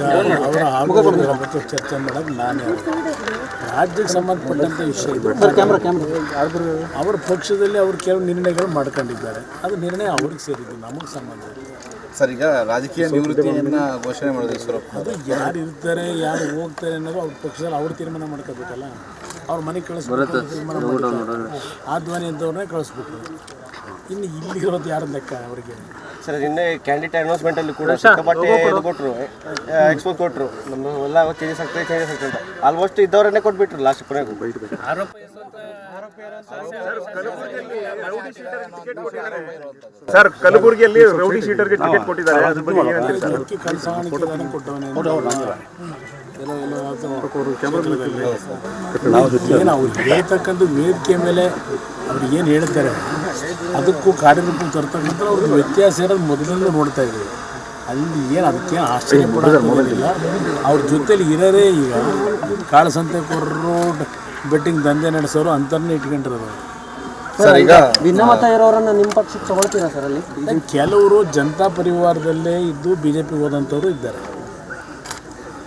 ಅವರ ಬಗ್ಗೆ ಚರ್ಚೆ ಮಾಡೋದು ನಾನೇ. ರಾಜ್ಯಕ್ಕೆ ಸಂಬಂಧಪಟ್ಟಂಥ ವಿಷಯ ಇದು. ಅವರ ಪಕ್ಷದಲ್ಲಿ ಅವರು ಕೆಲವು ನಿರ್ಣಯಗಳು ಮಾಡ್ಕೊಂಡಿದ್ದಾರೆ. ಅದು ನಿರ್ಣಯ ಅವ್ರಿಗೆ ಸೇರಿದ್ದು ನಮಗೆ ಸಂಬಂಧ ಸರ್ ಈಗ ರಾಜಕೀಯ ನಿವೃತ್ತಿಯನ್ನ ಘೋಷಣೆ ಮಾಡಿದ್ರು ಅದು ಯಾರು ಇರ್ತಾರೆ ಯಾರು ಹೋಗ್ತಾರೆ ಅನ್ನೋದು ಅವ್ರ ಪಕ್ಷದಲ್ಲಿ ಅವ್ರು ತೀರ್ಮಾನ ಮಾಡ್ಕೋಬೇಕಲ್ಲ. ಅವ್ರ ಮನೆಗೆ ಕಳಿಸ್ಬೇಕು. ಆ ಧ್ವನಿ ಅಂತವ್ರನ್ನೇ ಕಳಿಸ್ಬೇಕು. ಇನ್ನು ಇಲ್ಲಿ ಇರೋದು ಯಾರು ಲೆಕ್ಕ ಅವರಿಗೆ? ಸರ್ ನಿನ್ನೆ ಕ್ಯಾಂಡಿಡೇಟ್ ಅನೌನ್ಸ್ಮೆಂಟ್ ಅಲ್ಲಿ ಕೂಡ ಸಿಕ್ಕಾಪಟ್ಟೆ ಇದು ಕೊಟ್ಟರು ಎಕ್ಸ್ಪೋಸ್ ಕೊಟ್ಟರು ನಮ್ಮ ಎಲ್ಲ ಚೇಂಜಸ್ ಆಗ್ತದೆ ಚೇಂಜಸ್ ಆಗ್ತದೆ ಅಂತ. ಆಲ್ಮೋಸ್ಟ್ ಇದ್ದವರನ್ನೇ ಕೊಟ್ಬಿಟ್ರು ಲಾಸ್ಟ್ ಕೊನೆಗೂ. ಸರ್ ಕಲಬುರಗಿಯಲ್ಲಿ ರೌಡಿ ಶೀಟರ್ಗೆ ಟಿಕೆಟ್ ಕೊಟ್ಟಿದ್ದಾರೆ. ಅದ್ರ ಬಗ್ಗೆ ಏನ್ ಹೇಳ್ತೀರಿ ಸರ್? ಕೊಟ್ಟವನೇ ಅವ್ರು ಹೇಳ್ತಕ್ಕಂಥ ವೇದಿಕೆ ಮೇಲೆ ಅವ್ರು ಏನು ಹೇಳ್ತಾರೆ? ಅದಕ್ಕೂ ಕಾರ್ಯರೂಪ ತರ್ತಕ್ಕಂಥ ಒಂದು ವ್ಯತ್ಯಾಸ ಇರೋದು ಮೊದಲಿಂದ ನೋಡ್ತಾ ಇದ್ದೀವಿ ಅಲ್ಲಿ ಏನು ಅದಕ್ಕೇನು ಆಶ್ಚರ್ಯ ಪಡೋದಿಲ್ಲ ಅವ್ರ ಜೊತೆಲಿ ಇರೋದೇ ಈಗ ಕಾಳಸಂತೆಕೋರರು ಬೆಟ್ಟಿಂಗ್ ದಂಧೆ ನಡೆಸೋರು ಅಂತರ್ನೇ ಇಟ್ಕೊಂಡಿರೋದು ಸರ್ ಈಗ ಭಿನ್ನಮತ ಇರೋರನ್ನ ನಿಮ್ಮ ಪಕ್ಷಕ್ಕೆ ತಗೊಳ್ತೀರಾ ಸರ್ ಅಲ್ಲಿ? ಕೆಲವರು ಜನತಾ ಪರಿವಾರದಲ್ಲೇ ಇದ್ದು ಬಿ ಜೆ ಪಿಗೆ ಹೋದಂಥವ್ರು ಇದ್ದಾರೆ.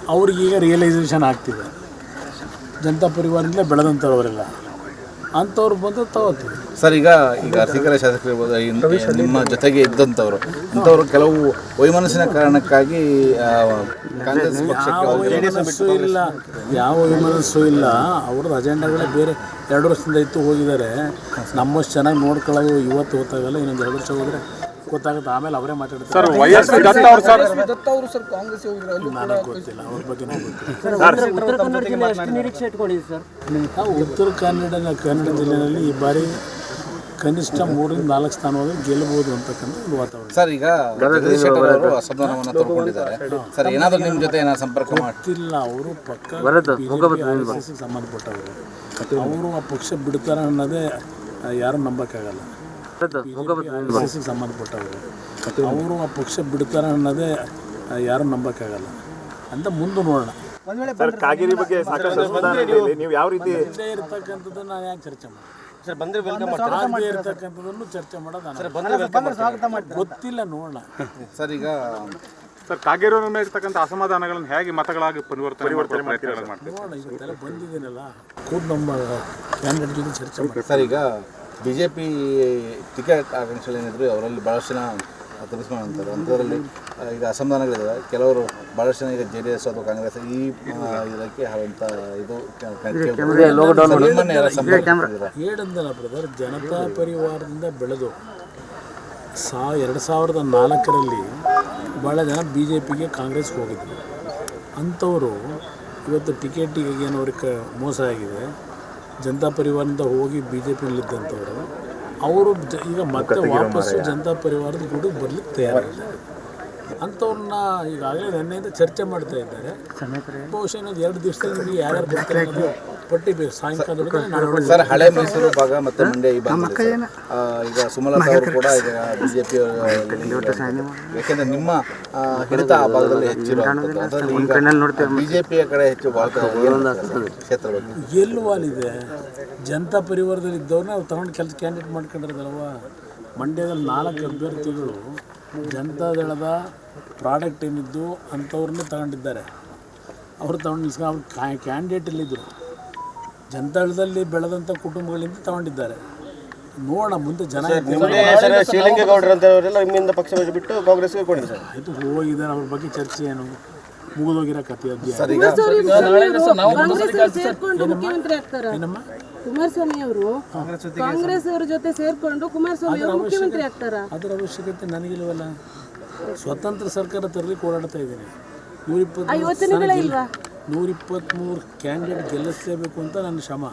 ಅವ್ರಿಗೀಗ ರಿಯಲೈಸೇಷನ್ ಆಗ್ತಿದೆ. ಜನತಾ ಪರಿವಾರದಿಂದ ಬೆಳೆದಂಥವ್ರು ಅವರೆಲ್ಲ ಅಂಥವ್ರು ಬಂದು ತಗೋತೀವಿ. ಸರ್ ಈಗ ಈಗ ಅರಸೀಕೆರೆ ಶಾಸಕರು ಇರ್ಬೋದು, ಇನ್- ನಿಮ್ಮ ಜೊತೆಗೆ ಇದ್ದಂಥವ್ರು ಅಂಥವ್ರು ಕೆಲವು ವೈಮನಸ್ಸಿನ ಕಾರಣಕ್ಕಾಗಿ ಆ, ಕಾಂಗ್ರೆಸ್ ಪಕ್ಷಕ್ಕೆ ಯಾವ ವಿಮನಸ್ಸು ಇಲ್ಲ. ಯಾವ ವೈಮನಸ್ಸು ಇಲ್ಲ. ಅವ್ರದ್ದು ಅಜೆಂಡಾಗಳೇ ಬೇರೆ. ಎರಡು ವರ್ಷದಿಂದ ಇತ್ತು ಹೋಗಿದ್ದಾರೆ. ನಮ್ಮಷ್ಟು ಚೆನ್ನಾಗಿ ನೋಡ್ಕೊಳ್ಳೋದು ಇವತ್ತು ಗೊತ್ತಾಗಲ್ಲ ಇನ್ನೊಂದು ಎರಡು ವರ್ಷ ಹೋದರೆ. ಗೊತ್ತಾಗುತ್ತೆ. ಆಮೇಲೆ ಅವರೇ ಮಾತಾಡ್ತಾರೆ. ಸರ್ ದತ್ತ ಅವ್ರು ಸರ್. ನನಗೆ ಗೊತ್ತಿಲ್ಲ ಅವ್ರ ಬಗ್ಗೆ ನನಗೆ ಉತ್ತರ ಕನ್ನಡ ಜಿಲ್ಲೆ ಎಷ್ಟು ನಿರೀಕ್ಷೆ ಇಟ್ಕೊಂಡಿದ್ದೀವಿ ಸರ್? ನಾವು ಉತ್ತರ ಕನ್ನಡ ಕನ್ನಡ ಜಿಲ್ಲೆಯಲ್ಲಿ ಈ ಬಾರಿ ಕನಿಷ್ಠ ಮೂರರಿಂದ ನಾಲ್ಕು ಸ್ಥಾನವಾಗಿ ಗೆಲ್ಲಬಹುದು ಅಂತಕ್ಕಂಥ ಒಂದು ವಾತಾವರಣ. ಸರ್ ಈಗ ಜಗದೀಶ್ ಶೆಟ್ಟರ್ ಅವರು ಅಸಮಾಧಾನವನ್ನು ತೋರ್ಕೊಂಡಿದ್ದಾರೆ ಸರ್ ಏನಾದರೂ ನಿಮ್ಮ ಜೊತೆ ಏನಾದ್ರು ಸಂಪರ್ಕ ಮಾಡ್ತಿಲ್ಲ ಅವರು ಪಕ್ಕ ಸಂಬಂಧಪಟ್ಟವರು. ಅವರು ಆ ಪಕ್ಷ ಬಿಡ್ತಾರೆ ಅನ್ನೋದೇ ಯಾರು ನಂಬಕ್ಕಾಗಲ್ಲ. ಸಂಬಂಧಪಟ್ಟವರು. ಅವರು ಆ ಪಕ್ಷ ಬಿಡ್ತಾರೆ ಅನ್ನೋದೇ ಯಾರು ನಂಬಕ್ಕಾಗಲ್ಲ. ಅಂತ ಮುಂದೆ ನೋಡೋಣ. ಸರ್ ಕಾಗೇರಿ ಬಗ್ಗೆ ನೀವು ಯಾವ ರೀತಿ ಇರ್ತಕ್ಕಂಥದ್ದು ನಾನು ಯಾಕೆ ಚರ್ಚೆ ಮಾಡಿ ಸರ್ ಬಂದ್ರೆ ವೆಲ್ಕಮ್ ಮಾಡ್ತಾರೆ? ಆಗದೇ ಇರ್ತಕ್ಕಂಥದ್ದನ್ನು ಚರ್ಚೆ ಮಾಡೋದು ನಾನು. ಗೊತ್ತಿಲ್ಲ ನೋಡೋಣ. ಸರ್ ಈಗ ಸರ್ ಮೇಲೆ ಇರ್ತಕ್ಕಂಥ ಅಸಮಾಧಾನಗಳನ್ನು ಹೇಗೆ ಮತಗಳಾಗಿ ಪರಿವರ್ತನೆ ಪರಿವರ್ತನೆ ಮಾಡ್ತೀವಿ ನೋಡೋಣ ಇವತ್ತೆಲ್ಲ ಬಂದಿದ್ದೀನಲ್ಲ ನಮ್ಮ ಕ್ಯಾಂಡಿಡೇಟ್ ಜೊತೆ ಚರ್ಚೆ ಮಾಡಿ ಸರ್ ಈಗ ಬಿ ಜೆ ಪಿ ಟಿಕೆಟ್ ಆಕಾಂಕ್ಷಿಗಳೇನಿದ್ರು ಅವರಲ್ಲಿ ಭಾಳಷ್ಟು ಜನ ತಿಳಿಸ್ಕೊಂಡಂತಾರೆ ಅಂಥದ್ರಲ್ಲಿ ಈಗ ಅಸಮಾಧಾನಗಳಿದ್ದಾವೆ ಕೆಲವರು ಭಾಳಷ್ಟು ಜನ ಈಗ ಜೆ ಡಿ ಎಸ್ ಅಥವಾ ಕಾಂಗ್ರೆಸ್ ಈ ಇದಕ್ಕೆ ಅಂತ ಇದು ಹೇಳಂದಲ್ಲ ಬ್ರದರ್ ಜನತಾ ಪರಿವಾರದಿಂದ ಬೆಳೆದು ಸಾ ಎರಡು ಸಾವಿರದ ನಾಲ್ಕರಲ್ಲಿ ಭಾಳ ಜನ ಬಿ ಜೆ ಪಿಗೆ ಕಾಂಗ್ರೆಸ್ಗೆ ಹೋಗಿದ್ರು. ಅಂಥವರು ಇವತ್ತು ಟಿಕೆಟಿಗೆ ಏನು ಅವ್ರಿಗೆ ಮೋಸ ಆಗಿದೆ. ಜನತಾ ಪರಿವಾರದಿಂದ ಹೋಗಿ ಬಿ ಜೆ ಪಿಯಲ್ಲಿದ್ದಂಥವ್ರು ಅವರು ಜ- ಈಗ ಮತ್ತೆ ವಾಪಸ್ಸು ಜನತಾ ಪರಿವಾರದ ಗುಡಿಗೆ ಬರ್ಲಿಕ್ಕೆ ತಯಾರಾಗಿದ್ದಾರೆ ಅಂಥವ್ರನ್ನ ಈಗಾಗಲೇ ನೆನ್ನೆಯಿಂದ ಚರ್ಚೆ ಮಾಡ್ತಾ ಇದ್ದಾರೆ. ಬಹುಶಃ ಇನ್ನೊಂದು ಎರಡು ದಿವಸದಲ್ಲಿ ನಿಮಗೆ ಯಾರ್ಯಾರು ಬರ್ತಾರೆ ಪಟ್ಟಿ ಬೇಕು ಸಾಯಂಕಾಲದೊಳಗೆ ಸರ್ ಹಳೆ ಮೈಸೂರು ಭಾಗ ಮತ್ತೆ ಮಂಡ್ಯ ಈ ಭಾಗ ಈಗ ಸುಮಲತಾ ಅವರು ಕೂಡ ಈಗ ಬಿಜೆಪಿ ಯಾಕೆಂದ್ರೆ ನಿಮ್ಮ ಹಿಡಿತ ಆ ಭಾಗದಲ್ಲಿ ಹೆಚ್ಚಿರೋ ಬಿಜೆಪಿಯ ಕಡೆ ಹೆಚ್ಚು ಎಲ್ಲಿ ವಾಲಿದೆ ಜನತಾ ಪರಿವಾರದಲ್ಲಿ ಇದ್ದವ್ರನ್ನ ಅವ್ರು ತಗೊಂಡು ಕೆಲಸ ಕ್ಯಾಂಡಿಡೇಟ್ ಮಾಡ್ಕೊಂಡಿರೋದಲ್ವ? ಮಂಡ್ಯದಲ್ಲಿ ನಾಲ್ಕು ಅಭ್ಯರ್ಥಿಗಳು ಜನತಾದಳದ ಪ್ರಾಡಕ್ಟ್ ಏನಿದ್ದು ಅಂಥವ್ರನ್ನೇ ತಗೊಂಡಿದ್ದಾರೆ. ಅವರು ತಗೊಂಡು ನಿಲ್ಸ್ಕೊಂಡು ಕ್ಯಾಂಡಿಡೇಟ್ ಕ್ಯಾಂಡಿಡೇಟಲ್ಲಿದ್ದರು ಜನತಾದಳದಲ್ಲಿ ಬೆಳೆದಂಥ ಕುಟುಂಬಗಳಿಂದ ತಗೊಂಡಿದ್ದಾರೆ. ನೋಡೋಣ ಮುಂದೆ ಜನ ಅಂತವರೆಲ್ಲ ನಿಮ್ಮಿಂದ ಪಕ್ಷ ಬಿಟ್ಟು ಕಾಂಗ್ರೆಸ್ಗೆ ಕೊಟ್ಟಿದ್ದಾರೆ ಸರ್. ಆಯಿತು ಹೋಗಿದ್ದಾರೆ ಅವ್ರ ಬಗ್ಗೆ ಚರ್ಚೆ ಏನು? ಮುಗಿದೋಗಿರೋ ಕಥೆ ಕಾಂಗ್ರೆಸ್ ಆಗ್ತಾರ? ಏನಮ್ಮ? ಕುಮಾರಸ್ವಾಮಿ ಅವರು ಕಾಂಗ್ರೆಸ್ ಅವ್ರ ಜೊತೆ ಸೇರ್ಕೊಂಡು ಕುಮಾರಸ್ವಾಮಿ ಅವರು ಮುಖ್ಯಮಂತ್ರಿ ಆಗ್ತಾರ? ಅದರ ಅವಶ್ಯಕತೆ ನನಗಿಲ್ವಲ್ಲ. ಸ್ವತಂತ್ರ ಸರ್ಕಾರ ತರಲಿಕ್ಕೆ ಹೋರಾಡ್ತಾ ಇದ್ದೀನಿ. ನೂರಿಪ್ಪತ್ತು ಯೋಚನೆಗಳೇ ಇಲ್ವಾ? ನೂರಿಪ್ಪತ್ತ್ಮೂರು ಕ್ಯಾಂಡಿಡೇಟ್ ಗೆಲ್ಲಿಸಲೇಬೇಕು ಅಂತ ನನ್ನ ಶ್ರಮ.